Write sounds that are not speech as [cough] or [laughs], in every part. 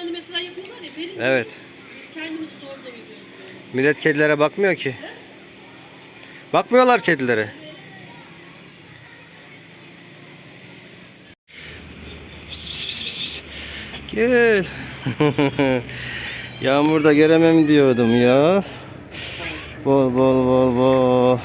hani mesela yapıyorlar ya verin. Evet. Biz kendimizi zor da veriyoruz. Millet kedilere bakmıyor ki. Bakmıyorlar kedilere. Gel. [laughs] Yağmurda göremem diyordum ya. Bol bol bol bol.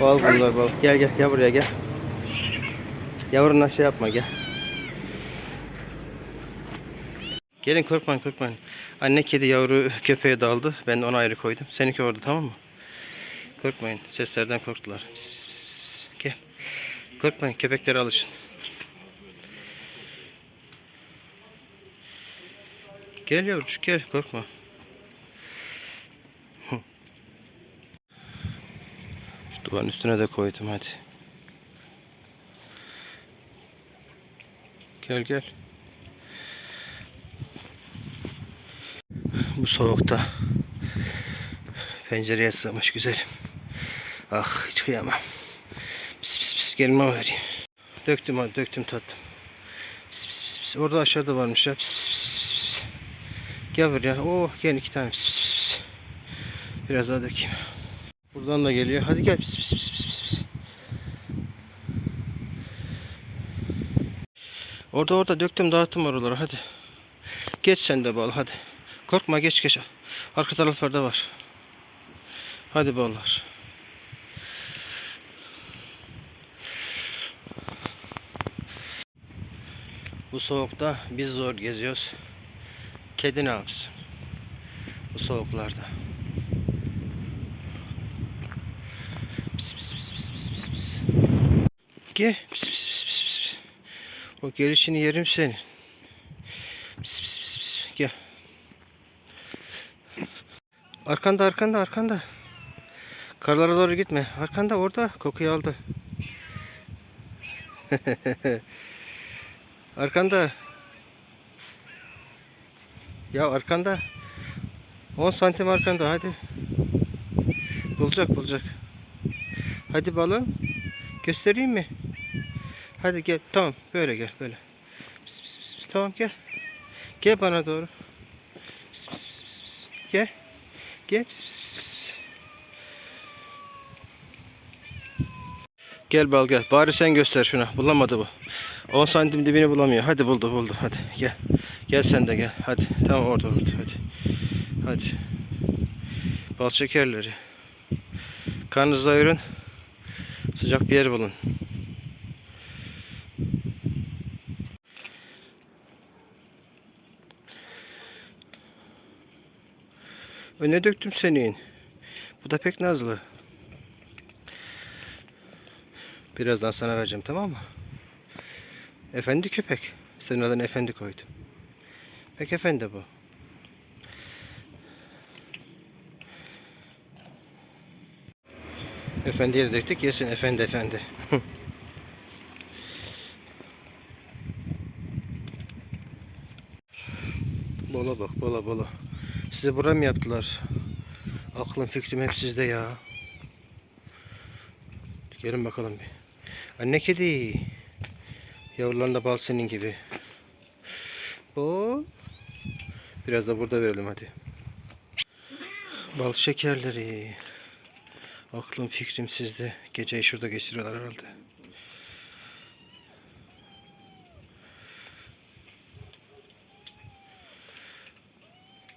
Bol bunlar bol. Gel gel gel buraya gel. Yavruna şey yapma gel. Gelin korkmayın korkmayın. Anne kedi yavru köpeğe daldı. Ben de onu ayrı koydum. Seninki orada tamam mı? Korkmayın. Seslerden korktular. Pis, pis, pis, pis. Gel. Korkmayın. Köpeklere alışın. Gel yavrucuk gel. Korkma. [laughs] Şu duvarın üstüne de koydum hadi. Gel gel. Bu soğukta pencereye sığmış güzelim. Ah hiç kıyamam. Pis pis pis gelin mama vereyim. Döktüm hadi döktüm tattım. Pis pis pis pis. Orada aşağıda varmış ya. Pis pis pis pis pis pis. Gel buraya. Oh gel iki tane. Pis pis pis. Biraz daha dökeyim. Buradan da geliyor. Hadi gel. Pis pis pis pis pis. Orada orada döktüm dağıttım oraları hadi. Geç sen de bal hadi. Korkma geç geç. Arka taraflarda var. Hadi ballar. Bu soğukta biz zor geziyoruz. Kedi ne yapsın? Bu soğuklarda. Pis pis pis pis pis pis. Gel. Pis pis pis pis pis. O gelişini yerim senin. Pis pis pis pis. Gel. Arkanda arkanda arkanda. Karlara doğru gitme. Arkanda orada kokuyu aldı. [laughs] arkanda. Ya arkanda. 10 santim arkanda hadi. Bulacak bulacak. Hadi balım. Göstereyim mi? Hadi gel. Tamam böyle gel böyle. Pis, pis, pis. Tamam gel. Gel bana doğru. Pis, pis, pis, pis, pis. Gel. Gel. Gel bal gel. Bari sen göster şuna. Bulamadı bu. 10 santim dibini bulamıyor. Hadi buldu buldu. Hadi gel. Gel sen de gel. Hadi. Tamam orada orada. Hadi. Hadi. Bal şekerleri. Karnınızı doyurun. Sıcak bir yer bulun. Öne döktüm senin. Bu da pek nazlı. Birazdan sana vereceğim tamam mı? Efendi köpek. Senin adını efendi koydum. Pek efendi bu. Efendiye de döktük yesin efendi efendi. bola bak bola bola. Size bura mı yaptılar? Aklım fikrim hep sizde ya. Gelin bakalım bir. Anne kedi. Yavruların da bal senin gibi. Bol. Biraz da burada verelim hadi. Bal şekerleri. Aklım fikrim sizde. Geceyi şurada geçiriyorlar herhalde.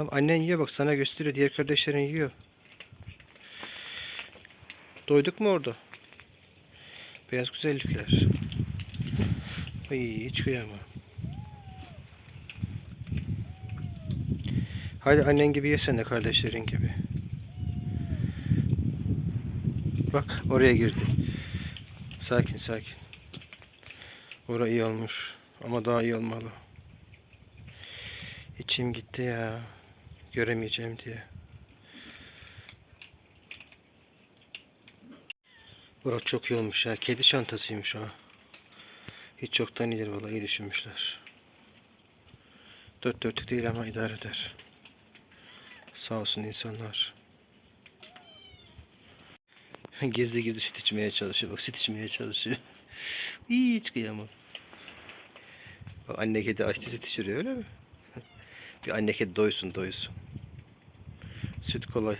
Tam annen yiyor bak sana gösteriyor. Diğer kardeşlerin yiyor. Doyduk mu orada? Beyaz güzellikler. Ay hiç kıyamam. Hadi annen gibi yesene kardeşlerin gibi. Bak oraya girdi. Sakin sakin. Ora iyi olmuş. Ama daha iyi olmalı. İçim gitti ya. Göremeyeceğim diye. Bak çok iyi olmuş ya. Kedi çantasıymış o. Hiç çoktan iyidir vallahi iyi düşünmüşler. Dört dörtlük değil ama idare eder. Sağ olsun insanlar. [laughs] Gizli gizli süt içmeye çalışıyor. Bak süt içmeye çalışıyor. [laughs] Hiç kıyamam. Anne kedi açtı süt içiriyor öyle mi? Bir anne kedi doysun doysun. Süt kolay.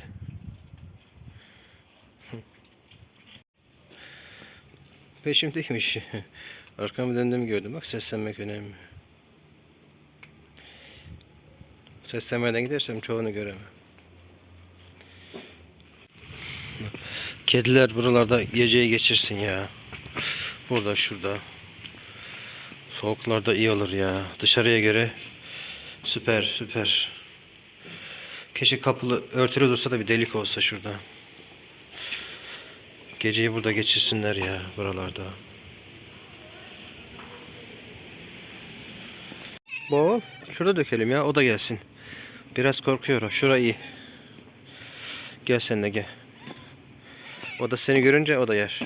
Peşimdeymiş. [laughs] Arkamı döndüm gördüm. Bak seslenmek önemli. Seslenmeden gidersem çoğunu göremem. Kediler buralarda geceyi geçirsin ya. Burada şurada. Soğuklarda iyi olur ya. Dışarıya göre süper süper. Keşke kapılı örtülü dursa da bir delik olsa şurada. Geceyi burada geçirsinler ya buralarda. Bol. Şurada dökelim ya o da gelsin. Biraz korkuyorum. Şura iyi. Gel sen de gel. O da seni görünce o da yer.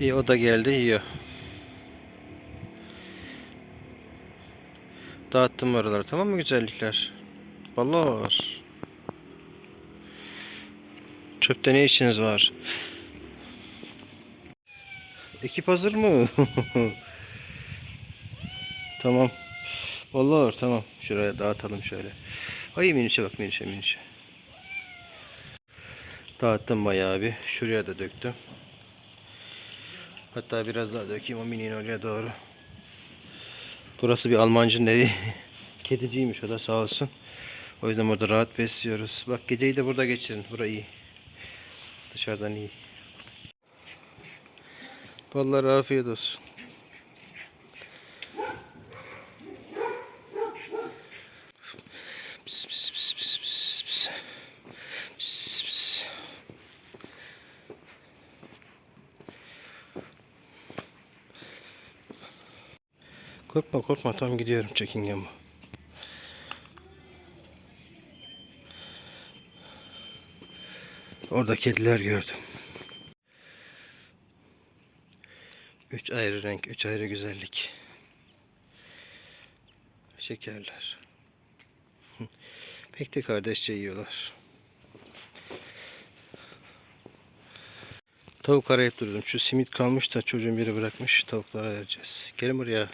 İyi o da geldi yiyor. Dağıttım oraları tamam mı güzellikler? Ballar. Çöpte ne işiniz var? Ekip hazır mı? [laughs] tamam. Ballar tamam. Şuraya dağıtalım şöyle. Ay minişe bak minişe minişe. Dağıttım bayağı bir. Şuraya da döktüm. Hatta biraz daha dökeyim o minin oraya doğru. Burası bir Almancının evi. [laughs] Kediciymiş o da sağ olsun. O yüzden burada rahat besliyoruz. Bak geceyi de burada geçirin. Burayı iyi. Dışarıdan iyi. Vallahi afiyet olsun. Pis, pis, pis. Pis, pis. Korkma korkma tam gidiyorum çekingen bu. Orada kediler gördüm. Üç ayrı renk, üç ayrı güzellik. Şekerler. Pek de kardeşçe yiyorlar. Tavuk arayıp durdum. Şu simit kalmış da çocuğun biri bırakmış. Tavuklara vereceğiz. Gelin buraya.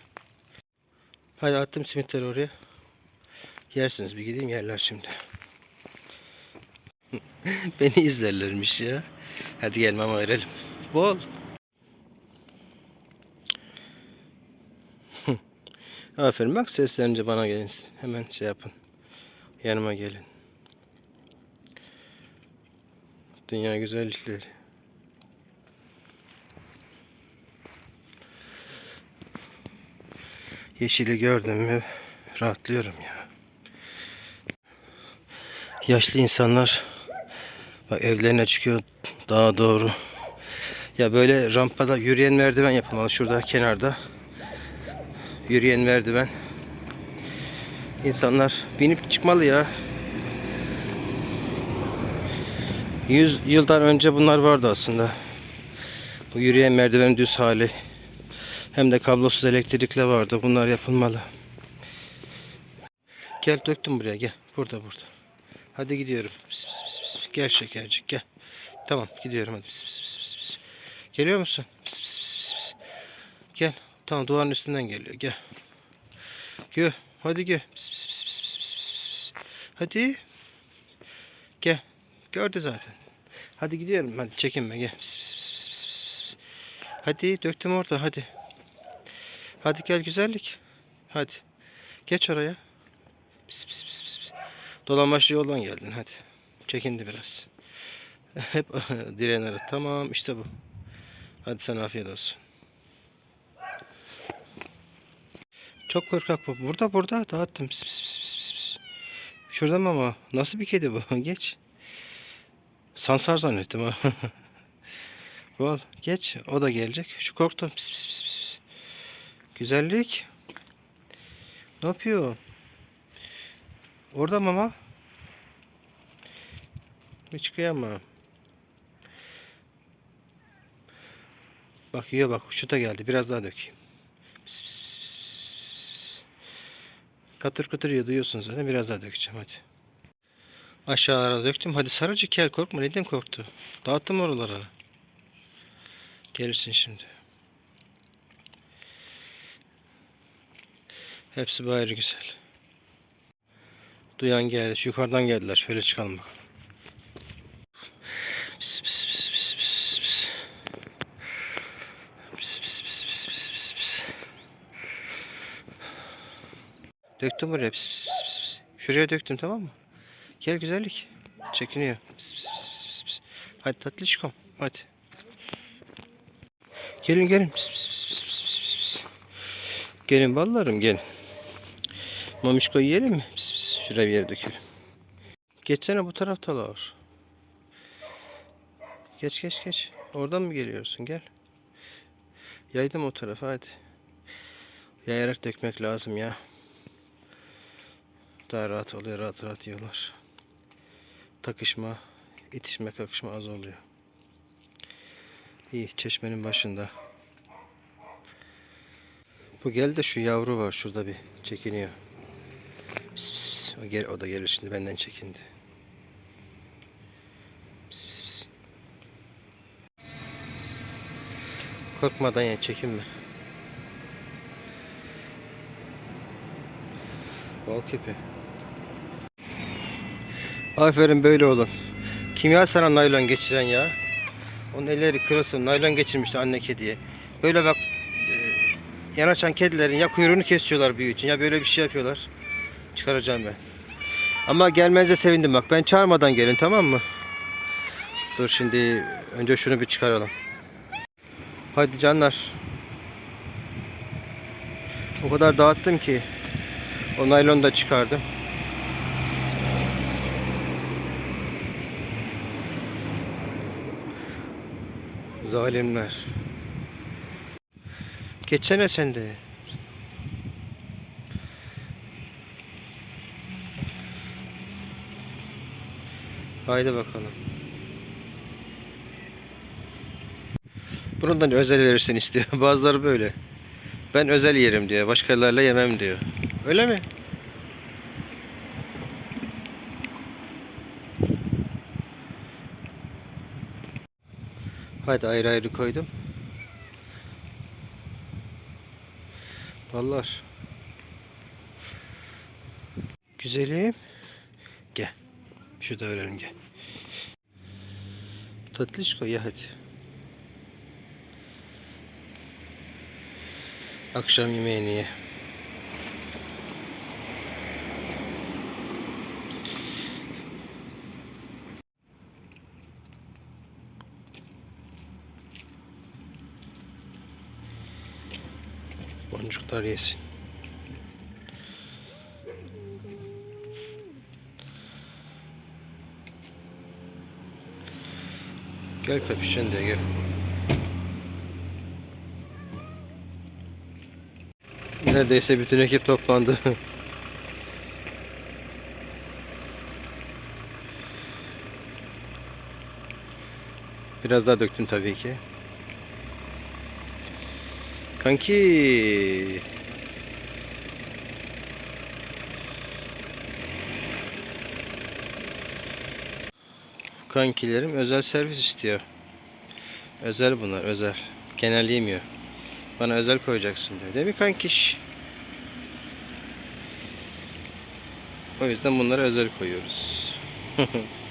Hadi attım simitleri oraya. Yersiniz. Bir gideyim yerler şimdi. [laughs] Beni izlerlermiş ya. Hadi gel mama verelim. Bol. [laughs] Aferin bak seslenince bana gelin. Hemen şey yapın. Yanıma gelin. Dünya güzellikleri. Yeşili gördüm mü rahatlıyorum ya. Yaşlı insanlar bak evlerine çıkıyor daha doğru. Ya böyle rampada yürüyen merdiven yapılmalı şurada kenarda. Yürüyen merdiven. İnsanlar binip çıkmalı ya. 100 yıldan önce bunlar vardı aslında. Bu yürüyen merdivenin düz hali. Hem de kablosuz elektrikle vardı. Bunlar yapılmalı. Gel döktüm buraya gel. Burada burada. Hadi gidiyorum. Pis, pis, pis, pis. Gel şekercik gel. Tamam gidiyorum hadi. Pis, pis, pis, pis. Geliyor musun? Pis, pis, pis, pis. Gel. Tamam duvarın üstünden geliyor. Gel. Gel. Hadi gel. Pis, pis, pis, pis, pis, pis, pis. Hadi. Gel. Gördü zaten. Hadi gidiyorum. Hadi çekinme gel. Pis, pis, pis, pis, pis, pis. Hadi döktüm orada hadi. Hadi gel güzellik. Hadi. Geç oraya. Pis, pis, pis, pis. Dolambaçlı yoldan geldin hadi. Çekindi biraz. [laughs] Hep [laughs] direğin arası. Tamam işte bu. Hadi sana afiyet olsun. Çok korkak bu. Burada burada dağıttım. Pis, pis, pis, pis, pis. Şurada mı ama? Nasıl bir kedi bu? [laughs] Geç. Sansar zannettim ha. Bol. Geç. O da gelecek. Şu korktu. Pis, pis, pis. Güzellik. Ne yapıyor? Orada mı ama? Hiç kıyamam. Bak yiyor bak. Şu da geldi. Biraz daha dökeyim. Pis pis pis pis pis pis pis pis. Katır katır yiyor. Duyuyorsunuz zaten. Biraz daha dökeceğim. Hadi. Aşağılara döktüm. Hadi sarıcı gel korkma. Neden korktu? Dağıttım oralara. Gelirsin şimdi. Hepsi bayrı güzel. Duyan geldi. Şu yukarıdan geldiler. Şöyle çıkalım bakalım. Pis pis pis pis pis pis. Pis pis pis pis pis pis. Döktüm buraya. Pis pis pis pis. Şuraya döktüm tamam mı? Gel güzellik. Çekiniyor. Pis pis pis pis pis. Hadi tatlışkom. Hadi. Gelin gelin. Pis pis pis pis pis. Gelin ballarım gelin. Mamişko yiyelim mi? Pis pis. Şuraya bir yere dökelim. Geçsene bu taraftalar. Geç geç geç. Oradan mı geliyorsun? Gel. Yaydım o tarafa hadi. Yayarak dökmek lazım ya. Daha rahat oluyor. Rahat rahat yiyorlar. Takışma, itişme, kakışma az oluyor. İyi çeşmenin başında. Bu gel de şu yavru var şurada bir çekiniyor. Pis pis pis. O, gel, o da gelir şimdi benden çekindi. Pis pis pis. Korkmadan ya çekinme. Bal küpü. Aferin böyle olun. Kimya sana naylon geçiren ya. Onun elleri kırılsın. Naylon geçirmişti anne kediye. Böyle bak e, yanaşan kedilerin ya kuyruğunu kesiyorlar büyü için ya böyle bir şey yapıyorlar. Çıkaracağım ben. Ama gelmenize sevindim bak. Ben çağırmadan gelin tamam mı? Dur şimdi önce şunu bir çıkaralım. Hadi canlar. O kadar dağıttım ki o naylonu da çıkardım. Zalimler. Geçsene sen. Haydi bakalım. Bundan özel verirsen istiyor. [laughs] Bazıları böyle. Ben özel yerim diyor. Başkalarıyla yemem diyor. Öyle mi? Hadi ayrı ayrı koydum. Ballar. Güzelim. Gel. Verelim gel. Tatlışko ya hadi. Akşam yemeğini ye. Boncuklar yesin. Gel kapışın de gel. Neredeyse bütün ekip toplandı. [laughs] Biraz daha döktüm tabii ki. Kanki. Kankilerim özel servis istiyor. Özel bunlar özel. Genel yemiyor. Bana özel koyacaksın diyor. Değil mi kankiş? O yüzden bunlara özel koyuyoruz. [laughs]